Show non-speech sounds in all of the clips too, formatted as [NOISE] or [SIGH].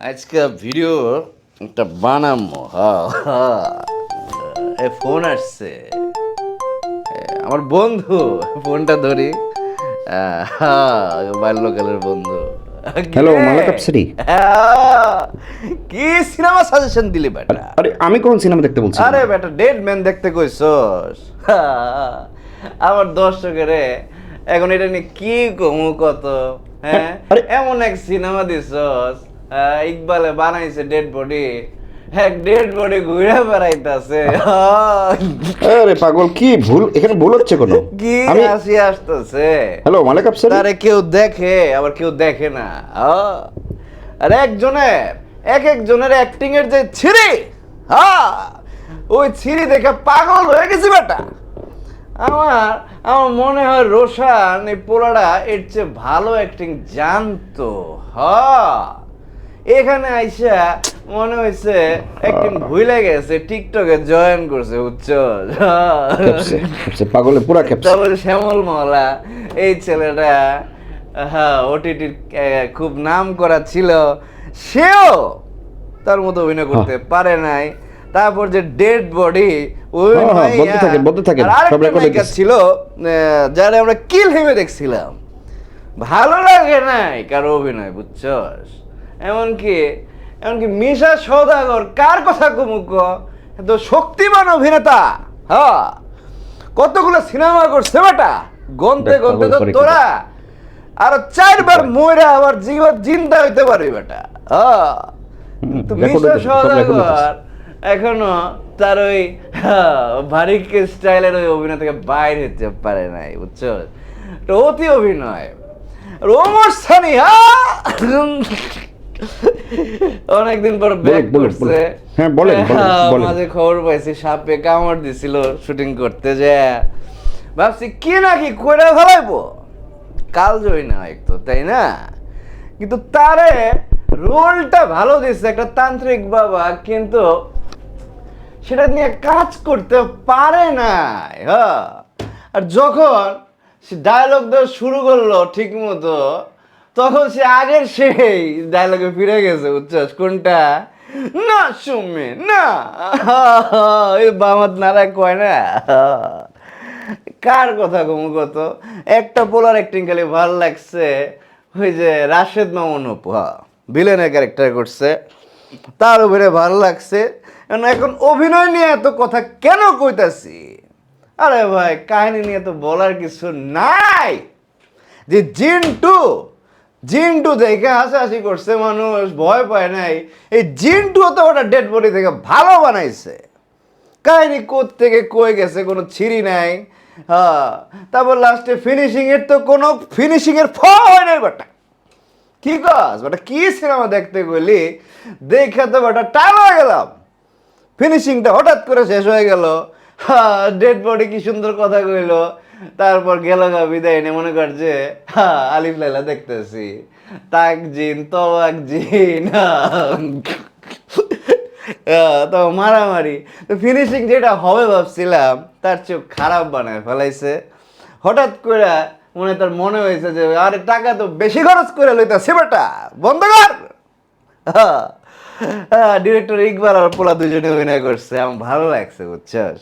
আজকে ভিডিও একটা হ্যাঁ এ ফোন আসছে। আমার বন্ধু ফোনটা ধরি। বাল্যকালের বন্ধু। Hello, কিরে? মালাক আফসারি। হ্যাঁ, কি সিনেমা সাজেশন দিলি বেটা? আরে আমি কোন সিনেমা দেখতে বলছি আরে বেটা ডেড ম্যান দেখতে কইছস? আমার দর্শকের এখন এটা নিয়ে কি কমু কত? হ্যাঁ? আরে- এমন এক সিনেমা দিছস। ইকবালে বানাইছে ডেড বডি এক ডেড বডি ঘুরে বেড়াইতাছে। [LAUGHS] আরে পাগল কি ভুল? এখানে ভুল হচ্ছে কোনো? [LAUGHS] কি হাসি আসতেছে? হ্যালো মালিক আফসারি? তারে কেউ দেখে আবার কেউ দেখে না। আর একজনের এক একজনের অ্যাক্টিং এর যে ছিরি হ্যাঁ ওই ছিরি দেখে পাগল হয়ে গেছি বেটা। আমার আমার মনে হয় রোশান এই পোলাটা এর চেয়ে ভালো অ্যাক্টিং জানতো। হ। এখানে আইসা মনে হয়েছে একদিন ভুলে গেছে টিকটকে জয়েন করছে উচ্চ পাগলে পুরা খেপছে তারপরে শ্যামল মহলা এই ছেলেটা হ্যাঁ ওটিটির খুব নাম করা ছিল সেও তার মতো অভিনয় করতে পারে নাই। তারপর যে ডেড বডি ওই হ্যাঁ, হ্যাঁ, থাকেন, আর আরেকটা সব record ছিল যারা আমরা কিল হেমে দেখছিলাম। ভালো লাগে নাই কারও অভিনয় বুঝছস? এমনকি এমনকি মিশা সৌদাগর কার কথা কুমুক তো শক্তিমান অভিনেতা। হ্যাঁ কতগুলো সিনেমা করছে বেটা? গনতে গনতে তো তোরা। আর চারবার ময়রা আবার জীবন চিন্তা হইতে পারবি বেটা। হ্যাঁ মিশা। সৌদাগর এখনও তার ওই হ্যাঁ, ভারিক স্টাইলের ওই অভিনয় থেকে বাইরে হতে পারে নাই বুঝছ? অতি অভিনয়। রোমর সানি [LAUGHS] অনেকদিন পর ব্যাক করছে। হ্যাঁ, বলেন, বলেন, হ্যাঁ, মাঝে খবর পাইছি সাপে কামড় দিছিল শুটিং করতে যে। ভাবছি কি নাকি কইরা ফেলাইবো? কাল জয় না তাই না? কিন্তু তারে রোলটা ভালো দিচ্ছে একটা তান্ত্রিক বাবা কিন্তু সেটা নিয়ে কাজ করতে পারে না হ্যাঁ। আর যখন সে ডায়লগ দেওয়া শুরু করল ঠিক মতো তখন সে আগের সেই ডায়লগে ফিরে গেছে, বুঝছস? কোনটা? না, সুমি, না। [LAUGHS] এই বামাত নারায় কয় না? [LAUGHS] কার কথা কত? একটা পোলার অ্যাক্টিং খালি ভালো লাগছে। ওই যে রাশেদ মামুন অপু ভিলেনের ক্যারেক্টার করছে। তার উপরে ভালো লাগছে। এখন অভিনয় নিয়ে এত কথা কেন কইতাছি? আরে ভাই, কাহিনী নিয়ে তো বলার কিছু নাই। যে জিন্টু জিন্টু দেখে হাসাহাসি করছে, মানুষ ভয় পায় নাই। এই জিন্টু তো ওটা ডেড বডি থেকে ভালো বানাইছে। কাহিনী কোথ থেকে কয়ে গেছে, কোনো ছিঁড়ি নাই। হ্যাঁ তারপর লাস্টে ফিনিশিং এর তো কোনো ফিনিশিং এর ফ হয় নাই বাটা। কি কাজ বাটা, কি সিনেমা দেখতে গেলি? দেখে তো বাটা টাইম হয়ে গেলাম। ফিনিশিংটা হঠাৎ করে শেষ হয়ে গেল। হ্যাঁ ডেড বডি কি সুন্দর কথা কইলো। তারপর গেল গা বিদায় নিয়ে, মনে কর যে আলিফ লাইলা দেখতেছি। তাক জিন তবাক জিন তো মারামারি। তো ফিনিশিং যেটা হবে ভাবছিলাম, তার চেয়ে খারাপ বানায় ফেলাইছে। হঠাৎ করে মনে তার মনে হয়েছে যে, আরে টাকা তো বেশি খরচ করে লইতাছে বেটা, বন্ধ কর। ডিরেক্টর ইকবাল আর পোলা দুজনে অভিনয় করছে, আমার ভালো লাগছে, বুঝছস?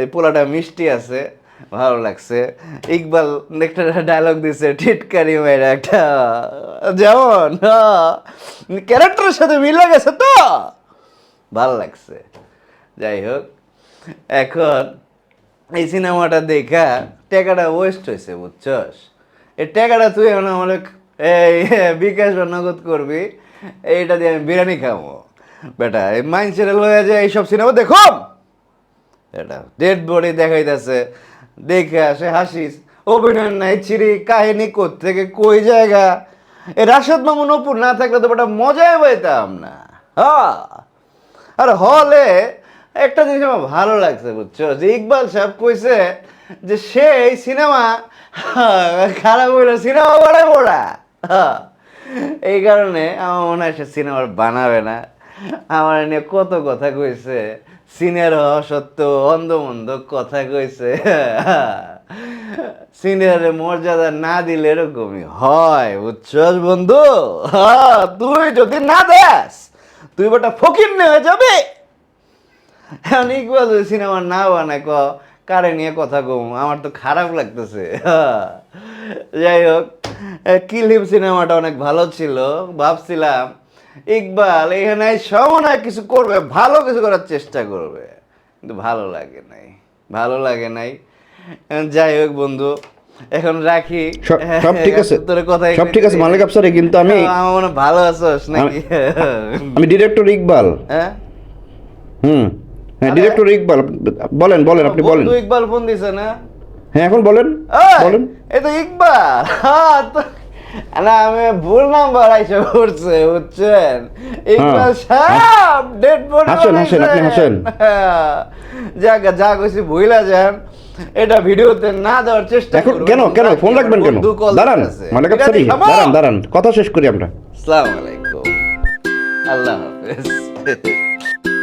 এই পোলাটা মিষ্টি আছে। ভালো লাগছে। ইকবাল একটা ডায়লগ দিছে, টিটকারি মেয়ের একটা যেমন ক্যারেক্টারের সাথে মিলে গেছে তো? ভালো লাগছে। যাই হোক, এখন এই সিনেমাটা দেখা টাকাটা ওয়েস্ট হয়েছে, বুঝছস? এই টাকাটা তুই এখন আমার এই বিকাশ বা নগদ করবি, এইটা দিয়ে আমি বিরিয়ানি খাব। বেটা, এই মাইন্ড চ্যানেল হয়ে যায় এইসব সিনেমা দেখো এটা ডেড বডি দেখাইতেছে। দেখে আসে হাসিস। অভিনয় নাই চিরি কাহিনী থেকে কই জায়গা? এই রাশেদ মামুন অপুর না থাকলে তো বেটা, মজাই পাইতাম না। আর হলে একটা জিনিস আমার ভালো লাগছে, বুঝছ? যে ইকবাল সাহেব কইছে যে সেই সিনেমা, খারাপ হইল সিনেমা বাড়াই পড়া এই কারণে আমার মনে হয় সে সিনেমা বানাবে না। আমার নিয়ে কত কথা কইছে। সিনিয়র হওয়া সত্ত্বেও অন্ধ মন্দ কথা কইছে। সিনিয়রের মর্যাদা না দিলে এরকমই হয় বুঝছস বন্ধু? হ্যাঁ, তুই যদি না দেস তুই বেটা ফকির হয়ে যাবে। এখন ইকবাল যদি সিনেমা না বানায় ক কারে নিয়ে কথা কম? আমার তো খারাপ লাগতেছে। যাই হোক কিলিম সিনেমাটা অনেক ভালো ছিল ভাবছিলাম ইকবাল এখানে সময় কিছু করবে ভালো কিছু করার চেষ্টা করবে। কিন্তু ভালো লাগে নাই ভালো লাগে নাই। যাই হোক বন্ধু এখন রাখি। সব- ঠিক আছে। সব ঠিক আছে মালিক আফসারে কিন্তু আমি [LAUGHS] আমার মনে ভালো আছোস নাকি? আমি ডিরেক্টর ইকবাল। হ্যাঁ? হুম। হ্যাঁ ডিরেক্টর ইকবাল। বলেন বলেন আপনি বলেন। বন্ধু ইকবাল ফোন দিছে না? হ্যাঁ এখন বলেন। বলেন। এই তো ইকবাল। হ্যাঁ, তো- না আমি ভুল নাম্বার আইসা করছে বুঝছেন? ইকবাল সাহেব ডেড বডি হাসেন, হাসেন, আপনি হাসেন। যা যা কইছি ভুইলা যান। এটা ভিডিওতে না দেওয়ার চেষ্টা এখন কেন কেন ফোন রাখবেন কেন? দাঁড়ান। মালিক থামো। দাঁড়ান দাঁড়ান কথা শেষ করি আমরা। আসসালামু আলাইকুম। আল্লাহ হাফেজ। [LAUGHS]